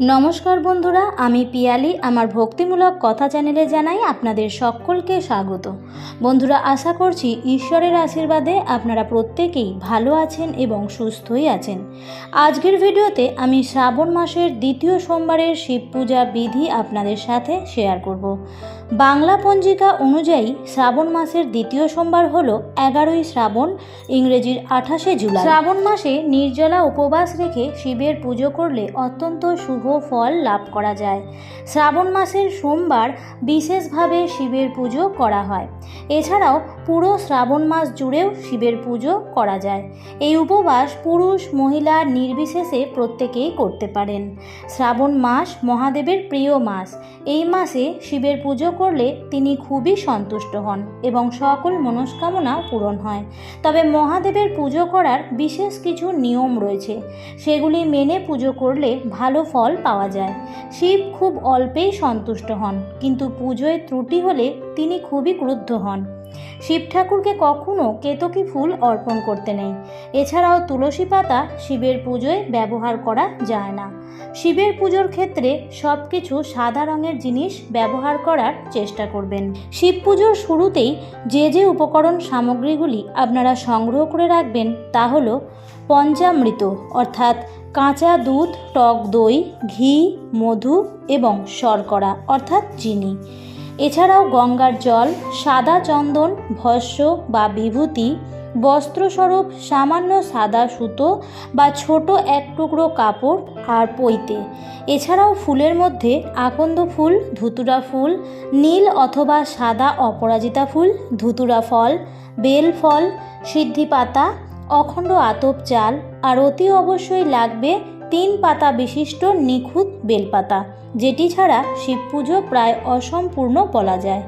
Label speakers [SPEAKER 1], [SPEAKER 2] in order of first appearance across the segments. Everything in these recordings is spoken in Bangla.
[SPEAKER 1] নমস্কার বন্ধুরা, আমি পিয়ালি। আমার ভক্তিমূলক কথা চ্যানেলে জানাই আপনাদের সকলকে স্বাগত। বন্ধুরা, আশা করছি ঈশ্বরের আশীর্বাদে আপনারা প্রত্যেকেই ভালো আছেন এবং সুস্থই আছেন। আজকের ভিডিওতে আমি শ্রাবণ মাসের দ্বিতীয় সোমবারের শিব পূজা বিধি আপনাদের সাথে শেয়ার করব। বাংলা পঞ্জিকা অনুযায়ী শ্রাবণ মাসের দ্বিতীয় সোমবার হল এগারোই শ্রাবণ, ইংরেজির আঠাশে জুলাই। শ্রাবণ মাসে নির্জলা উপবাস রেখে শিবের পুজো করলে অত্যন্ত শুভ ফল লাভ করা যায়। শ্রাবণ মাসের সোমবার বিশেষভাবে শিবের পুজো করা হয়। এছাড়াও পুরো শ্রাবণ মাস জুড়েও শিবের পুজো করা যায়। এই উপবাস পুরুষ, মহিলা নির্বিশেষে প্রত্যেকেই করতে পারেন। শ্রাবণ মাস মহাদেবের প্রিয় মাস। এই মাসে শিবের পুজো করলে তিনি খুবই সন্তুষ্ট হন এবং সকল মনস্কামনা পূরণ হয়। তবে মহাদেবের পুজো করার বিশেষ কিছু নিয়ম রয়েছে। সেগুলি মেনে পুজো করলে ভালো ফল পাওয়া যায়। শিব খুব অল্পেই সন্তুষ্ট হন, কিন্তু পুজোয় ত্রুটি হলে তিনি খুবই ক্রুদ্ধ হন। শিব ঠাকুরকে কখনো কেতকী ফুল অর্পণ করতে নেই। এছাড়াও তুলসী পাতা শিবের পুজোয় ব্যবহার করা যায় না। শিবের পুজোর ক্ষেত্রে সব কিছু সাদা রঙের জিনিস ব্যবহার করার চেষ্টা করবেন। শিব পুজোর শুরুতেই যে যে উপকরণ সামগ্রীগুলি আপনারা সংগ্রহ করে রাখবেন তা হলো পঞ্চামৃত অর্থাৎ কাঁচা দুধ, টক দই, ঘি, মধু এবং শর্করা, অর্থাৎ চিনি। এছাড়াও গঙ্গার জল, সাদা চন্দন, ভস্য বা বিভূতি, বস্ত্রস্বরূপ, সামান্য সাদা সুতো বা ছোট এক টুকরো কাপড় আর পৈতে। এছাড়াও ফুলের মধ্যে আকন্দ ফুল, ধুতুরা ফুল, নীল অথবা সাদা অপরাজিতা ফুল, ধুতুরা ফল, বেল ফল, সিদ্ধি পাতা অখণ্ড আতপ চাল আর অতি অবশ্যই লাগবে তিন পাতা বিশিষ্ট নিখুঁত বেলপাতা, যেটি ছাড়া শিব পুজো প্রায় অসম্পূর্ণ বলা যায়।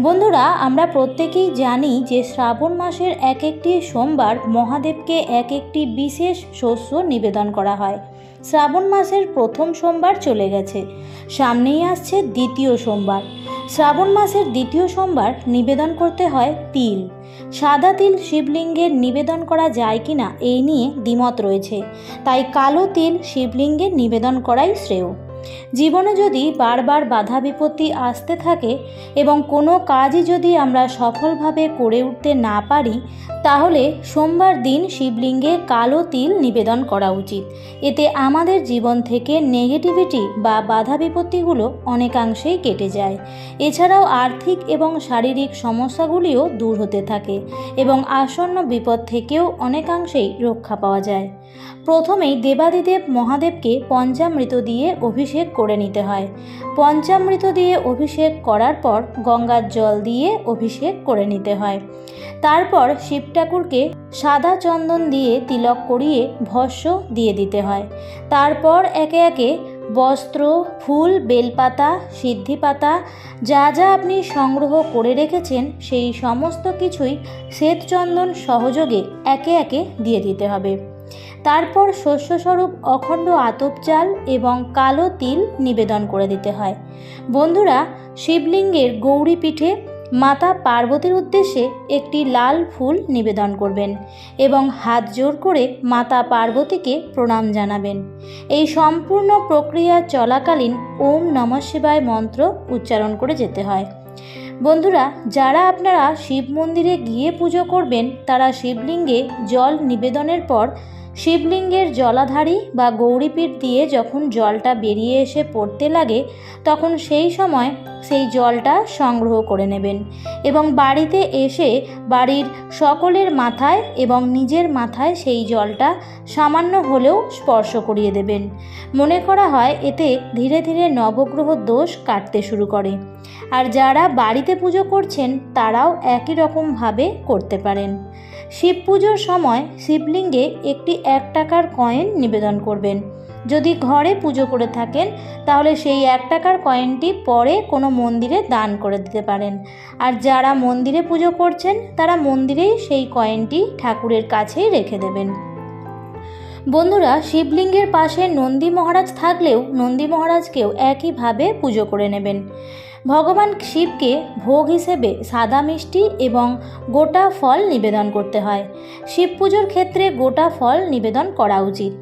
[SPEAKER 1] বন্ধুরা, আমরা প্রত্যেকেই জানি যে শ্রাবণ মাসের এক একটি সোমবার মহাদেবকে এক একটি বিশেষ শস্য নিবেদন করা হয়। শ্রাবণ মাসের প্রথম সোমবার চলে গেছে। সামনেই আসছে দ্বিতীয় সোমবার। শ্রাবণ মাসের দ্বিতীয় সোমবার নিবেদন করতে হয় তিল। সাদা তিল শিবলিঙ্গের নিবেদন করা যায় কিনা এই নিয়ে দ্বিমত রয়েছে। তাই কালো তিল শিবলিঙ্গের নিবেদন করাই শ্রেয়। জীবনে যদি বারবার বাধা বিপত্তি আসতে থাকে এবং কোনো কাজই যদি আমরা সফলভাবে করে উঠতে না পারি, তাহলে সোমবার দিন শিবলিঙ্গে কালো তিল নিবেদন করা উচিত। এতে আমাদের জীবন থেকে নেগেটিভিটি বা বাধা বিপত্তিগুলো অনেকাংশেই কেটে যায়। এছাড়াও আর্থিক এবং শারীরিক সমস্যাগুলিও দূর হতে থাকে এবং আসন্ন বিপদ থেকেও অনেকাংশেই রক্ষা পাওয়া যায়। প্রথমেই দেবাদিদেব মহাদেবকে পঞ্চামৃত দিয়ে অভিষেক করে নিতে হয়। পঞ্চামৃত দিয়ে অভিষেক করার পর গঙ্গার জল দিয়ে অভিষেক করে নিতে হয়। তারপর শিব ঠাকুরকে সাদা চন্দন দিয়ে তিলক করিয়ে ভস্য দিয়ে দিতে হয়। তারপর একে একে বস্ত্র, ফুল, বেলপাতা সিদ্ধি পাতা যা যা আপনি সংগ্রহ করে রেখেছেন, সেই সমস্ত কিছুই শ্বেতচন্দন সহযোগে একে একে দিয়ে দিতে হবে। তারপর শস্যস্বরূপ অখণ্ড আতপ চাল এবং কালো তিল নিবেদন করে দিতে হয়। বন্ধুরা, শিবলিঙ্গের গৌরী পিঠে মাতা পার্বতীর উদ্দেশ্যে একটি লাল ফুল নিবেদন করবেন এবং হাত জোর করে মাতা পার্বতীকে প্রণাম জানাবেন। এই সম্পূর্ণ প্রক্রিয়া চলাকালীন ওম নম শিবায় মন্ত্র উচ্চারণ করে যেতে হয়। বন্ধুরা, যারা আপনারা শিব মন্দিরে গিয়ে পুজো করবেন, তারা শিবলিঙ্গে জল নিবেদনের পর শিবলিঙ্গের জলাধারী বা গৌরীপীঠ দিয়ে যখন জলটা বেরিয়ে এসে পড়তে লাগে, তখন সেই সময় সেই জলটা সংগ্রহ করে নেবেন এবং বাড়িতে এসে বাড়ির সকলের মাথায় এবং নিজের মাথায় সেই জলটা সামান্য হলেও স্পর্শ করিয়ে দেবেন। মনে করা হয় এতে ধীরে ধীরে নবগ্রহ দোষ কাটতে শুরু করে। আর যারা বাড়িতে পুজো করছেন, তারাও একই রকমভাবে করতে পারেন। শিব পুজোর সময় শিবলিঙ্গে একটি এক টাকার কয়েন নিবেদন করবেন। যদি ঘরে পুজো করে থাকেন, তাহলে সেই এক টাকার কয়েনটি পরে কোনো মন্দিরে দান করে দিতে পারেন। আর যারা মন্দিরে পুজো করছেন, তারা মন্দিরেই সেই কয়েনটি ঠাকুরের কাছেই রেখে দেবেন। বন্ধুরা, শিবলিঙ্গের পাশে নন্দী মহারাজ থাকলেও নন্দী মহারাজকেও একইভাবে পুজো করে নেবেন। ভগবান শিবকে ভোগ হিসেবে সাদা মিষ্টি এবং গোটা ফল নিবেদন করতে হয়। শিব পুজোর ক্ষেত্রে গোটা ফল নিবেদন করা উচিত।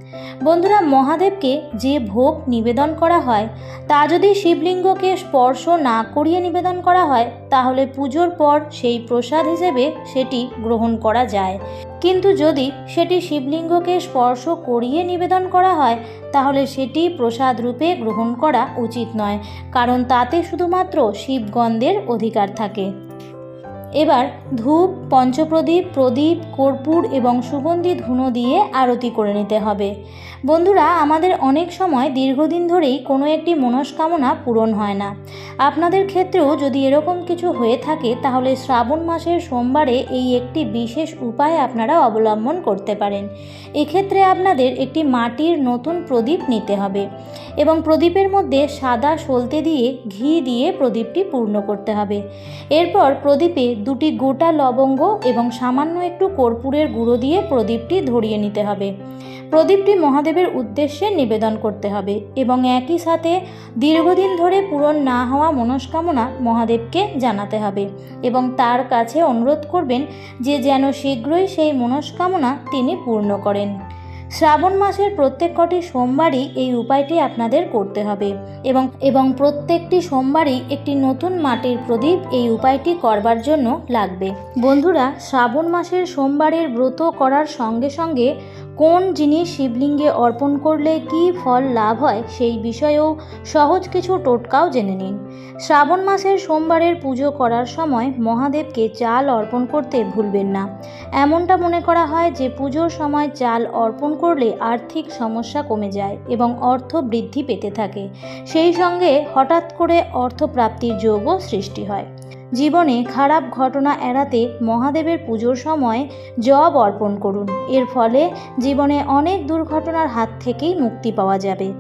[SPEAKER 1] বন্ধুরা, মহাদেবকে যে ভোগ নিবেদন করা হয়, তা যদি শিবলিঙ্গকে স্পর্শ না করিয়ে নিবেদন করা হয়, তাহলে পুজোর পর সেই প্রসাদ হিসেবে সেটি গ্রহণ করা যায়। কিন্তু যদি সেটি শিবলিঙ্গকে স্পর্শ করিয়ে নিবেদন করা হয়, তাহলে সেটি প্রসাদ রূপে গ্রহণ করা উচিত নয়, কারণ তাতে শুধুমাত্র শিবগন্ধের অধিকার থাকে। এবার ধূপ পঞ্চপ্রদীপ, প্রদীপ, কর্পূর এবং সুগন্ধি ধুনো দিয়ে আরতি করে নিতে হবে। বন্ধুরা, আমাদের অনেক সময় দীর্ঘদিন ধরেই কোনো একটি মনস্কামনা পূরণ হয় না। আপনাদের ক্ষেত্রেও যদি এরকম কিছু হয়ে থাকে, তাহলে শ্রাবণ মাসের সোমবারে এই একটি বিশেষ উপায় আপনারা অবলম্বন করতে পারেন। এক্ষেত্রে আপনাদের একটি মাটির নতুন প্রদীপ নিতে হবে এবং প্রদীপের মধ্যে সাদা সলতে দিয়ে, ঘি দিয়ে প্রদীপটি পূর্ণ করতে হবে। এরপর প্রদীপে দুটি গোটা লবঙ্গ এবং সামান্য একটু কর্পূরের গুঁড়ো দিয়ে প্রদীপটি ধরিয়ে নিতে হবে। প্রদীপটি মহাদেবের উদ্দেশ্যে নিবেদন করতে হবে এবং একই সাথে দীর্ঘদিন ধরে পূরণ না হওয়া মনস্কামনা মহাদেবকে জানাতে হবে এবং তার কাছে অনুরোধ করবেন যে যেন শীঘ্রই সেই মনস্কামনা তিনি পূর্ণ করেন। শ্রাবণ মাসের প্রত্যেক কটি সোমবারই এই উপায়টি আপনাদের করতে হবে এবং এবং প্রত্যেকটি সোমবারই একটি নতুন মাটির প্রদীপ এই উপায়টি করবার জন্য লাগবে। বন্ধুরা, শ্রাবণ মাসের সোমবারের ব্রত করার সঙ্গে সঙ্গে কোন জিনিস শিবলিঙ্গে অর্পণ করলে কী ফল লাভ হয় সেই বিষয়েও সহজ কিছু টোটকাও জেনে নিন। শ্রাবণ মাসের সোমবারের পুজো করার সময় মহাদেবকে চাল অর্পণ করতে ভুলবেন না। এমনটা মনে করা হয় যে পুজোর সময় চাল অর্পণ করলে আর্থিক সমস্যা কমে যায় এবং অর্থ বৃদ্ধি পেতে থাকে। সেই সঙ্গে হঠাৎ করে অর্থপ্রাপ্তির যোগও সৃষ্টি হয়। জীবনে খারাপ ঘটনা এড়াতে মহাদেবের পুজোর সময় জব অর্পণ করুন। এর ফলে জীবনে অনেক দুর্ঘটনার হাত থেকেই মুক্তি পাওয়া যাবে।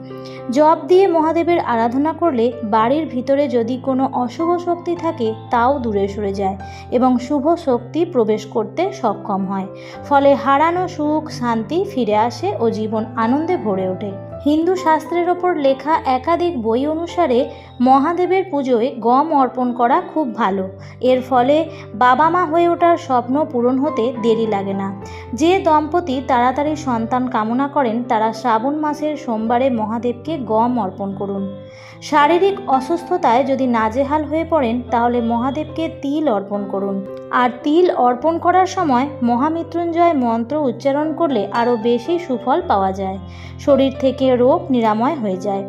[SPEAKER 1] জব দিয়ে মহাদেবের আরাধনা করলে বাড়ির ভিতরে যদি কোনো অশুভ শক্তি থাকে, তাও দূরে সরে যায় এবং শুভ শক্তি প্রবেশ করতে সক্ষম হয়। ফলে হারানো সুখ, শান্তি ফিরে আসে ও জীবন আনন্দে ভরে ওঠে। হিন্দু শাস্ত্রের ওপর লেখা একাধিক বই অনুসারে মহাদেবের পুজোয় গম অর্পণ করা খুব ভালো। এর ফলে বাবা মা হয়ে ওঠার স্বপ্ন পূরণ হতে দেরি লাগে না। যে দম্পতি তাড়াতাড়ি সন্তান কামনা করেন, তারা শ্রাবণ মাসের সোমবারে মহাদেবকে গম অর্পণ করুন। শারীরিক অসুস্থতায় যদি নাজেহাল হয়ে পড়েন, তাহলে মহাদেবকে তিল অর্পণ করুন। আর তিল অর্পণ করার সময় মহামৃত্যুঞ্জয় মন্ত্র উচ্চারণ করলে আরও বেশি সুফল পাওয়া যায়। শরীর থেকে রোগ নিরাময় হয়ে যায়।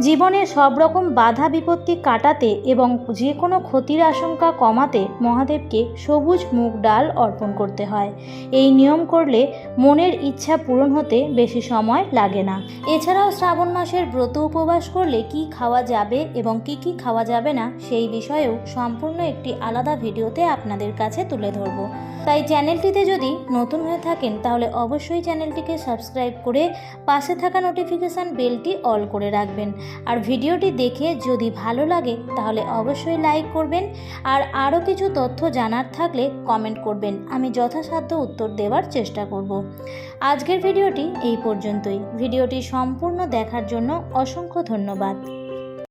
[SPEAKER 1] জীবনে সব রকম বাধা বিপত্তি কাটাতে এবং যে কোনো ক্ষতির আশঙ্কা কমাতে মহাদেবকে সবুজ মুগ ডাল অর্পণ করতে হয়। এই নিয়ম করলে মনের ইচ্ছা পূরণ হতে বেশি সময় লাগে না। এছাড়াও শ্রাবণ মাসের ব্রত উপবাস করলে কি খাওয়া যাবে এবং কি কি খাওয়া যাবে না সেই বিষয়েও সম্পূর্ণ একটি আলাদা ভিডিওতে আপনাদের কাছে তুলে ধরব। তাই চ্যানেলটিতে যদি নতুন হয়ে থাকেন, তাহলে অবশ্যই চ্যানেলটিকে সাবস্ক্রাইব করে পাশে থাকা নোটিফিকেশান বেলটি অল করে রাখবেন। আর ভিডিওটি দেখে যদি ভালো লাগে, তাহলে অবশ্যই লাইক করবেন। আর আরও কিছু তথ্য জানার থাকলে কমেন্ট করবেন। আমি যথাসাধ্য উত্তর দেওয়ার চেষ্টা করব। আজকের ভিডিওটি এই পর্যন্তই। ভিডিওটি সম্পূর্ণ দেখার জন্য অসংখ্য ধন্যবাদ।